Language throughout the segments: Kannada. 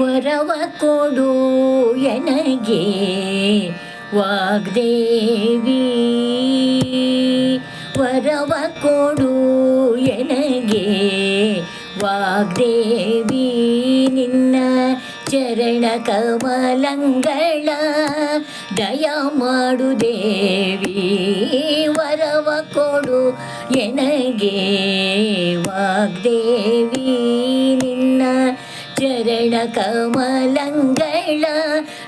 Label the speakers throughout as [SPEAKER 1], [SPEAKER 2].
[SPEAKER 1] ವರವ ಕೊಡು ಎನಗೆ ವಾಗ್ದೇವಿ. ವರವ ಕೊಡು ಎನಗೆ ವಾಗ್ದೇವಿ. ನಿನ್ನ ಚರಣ ಕಮಲಂಗಳ ದಯ ಮಾಡು ದೇವಿ. ವರವ ಕೊಡು ಎನಗೆ ವಾಗ್ದೇವಿ. ಚರಣ ಕಮಲಂಗಳ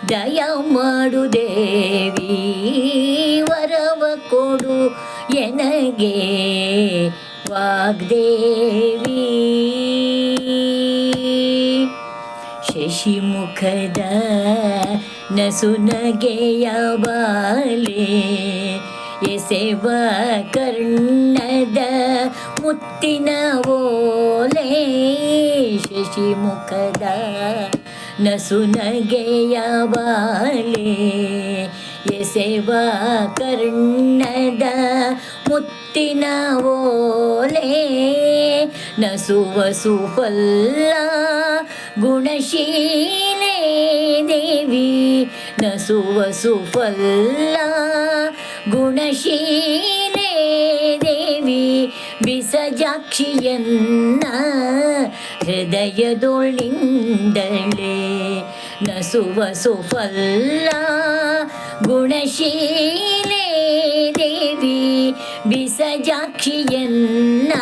[SPEAKER 1] ದಯ ಮಾಡು ದೇವಿ, ವರವ ಕೊಡು ಎನಗೆ ವಾಗ್ದೇವಿ. ಶಶಿಮುಖದ ನಸುನಗೆಯ ಬಾಲೆ, ಎಸೆವ ಕರ್ಣದ ಮುತ್ತಿನ ಓಲೆ. ಶಶಿಮುಖದ ನಸುನಗೆಯ ಬಾಲೆ, ಎಸೆವ ಕರ್ಣದ ಮುತ್ತಿನ ಓಲೆ, ನಸುವ ಸುಫಲ್ಲ ಗುಣಶೀಲೆ ದೇವಿ, ನಸುವ ಸುಫಲ್ಲ ಗುಣಶೀಲೆ ದೇವಿ, ಬಿಸಜಾಕ್ಷಿಯನ್ನ ಹೃದಯದೊಳಿಂದಳೆ ನಸುವ ಸುಫಲ್ಲ ಗುಣಶೀಲೆ ದೇವಿ ಬಿಸಜಾಕ್ಷಿಯನ್ನ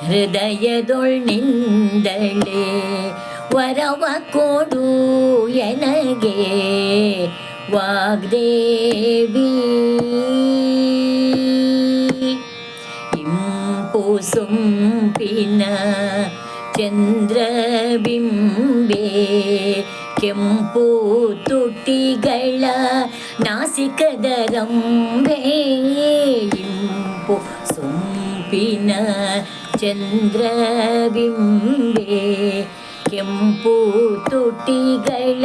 [SPEAKER 1] ಹೃದಯದೊಳ್ನಿಂದಳೆ ವರವ ಕೊಡು ಎನಗೆ ವಾಗ್ದೇವಿ ಇಂಪು ಸೊಂಪಿನ ಚಂದ್ರಬಿಂಬೆ ಕೆಂಪು ತುಟಿಗಳ ನಾಸಿಕದ ರಂಬೆ ಇಂಪು ಸೊಂಪಿನ ಚಂದ್ರಬಿಂಬೆ ಕೆಂಪು ತುಟಿಗಳ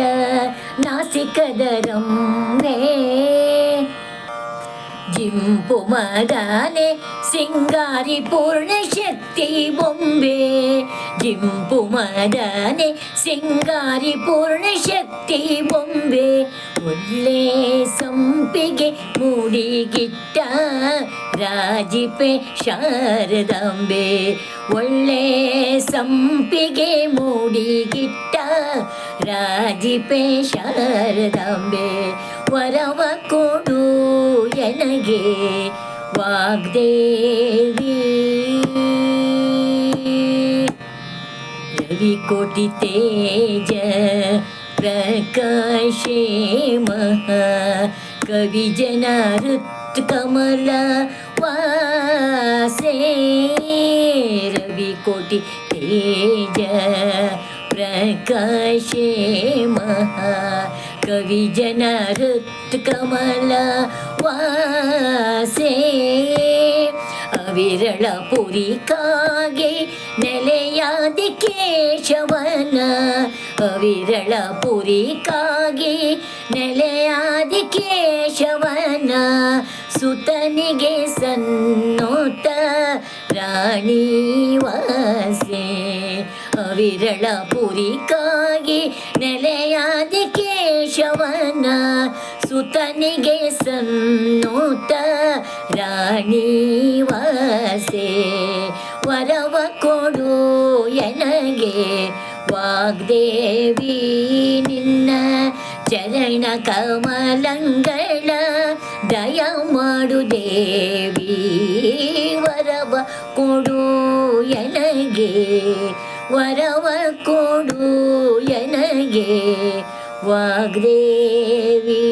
[SPEAKER 1] ನಾಸಿಕದ ರಂಬೆ ಜಿಂಪು ಮದಾನೆ ಸಿಂಗಾರಿ ಪೂರ್ಣ ಶಕ್ತಿ ಬೊಂಬೆ ಜಿಂಪು ಮದಾನೆ ಸಿಂಗಾರಿ ಪೂರ್ಣ ಶಕ್ತಿ ಬೊಂಬೆ ಒಳ್ಳೆ ಸಂಪಿಗೆ ಮೂಡಿಗಿಟ್ಟ ರಾಜಿಪೆ ಶಾರದಾಂಬೆ ಒಳ್ಳೆ ಸಂಪಿಗೆ ಮೂಡಿಗಿಟ್ಟ ರಾಜಿಪೆ ಶಾರದಾಂಬೆ ವರವ ಕೊಡು ಎನಗೆ ವಾಗ್ದೇವಿ. ರವಿಕೋಟಿ ತೇಜ ಪ್ರಕಾಶೇ ಮಹ. ಕವಿ ಜನ ಕಮಲ ವಾಸೇ. ರವಿಕೋಟಿ ತೇಜ ಪ್ರಕಾಶೇ ಮಹ. ಕವಿ ಜನ ಕಮಲ ವಾಸೇ. ಅವಿರಳ ಪುರಿಕಾಗೆ ನೆಲೆಯಾದಿ ಕೇಶವನ. ಅವಿರಳ ಪುರಿಕಾಗೆ ನೆಲೆಯಾದಿ ಕೇಶವನ. ಸುತನಿಗೆ ಸನ್ನೋತ ರಾಣಿ ವಾಸೆ ಅವಿರಳ ಪುರಿಕಾಗಿ ನೆಲೆಯಾದ ಕೇಶವನ ಸುತನಿಗೆ ಸನ್ನೋತ ರಾಣಿ ವಾಸೆ. ವರವ ಕೊಡು ಎನಗೆ ವಾಗ್ದೇವಿ ನಿನ್ನ ಚರಣ ಕಮಲಂಗಳ ದಯ ಮಾಡು ದೇವಿ. ವರವ ಕೊಡು ಎನಗೆ ವರವ ಕೊಡು ಎನಗೆ ವಾಗ್ದೇವಿ.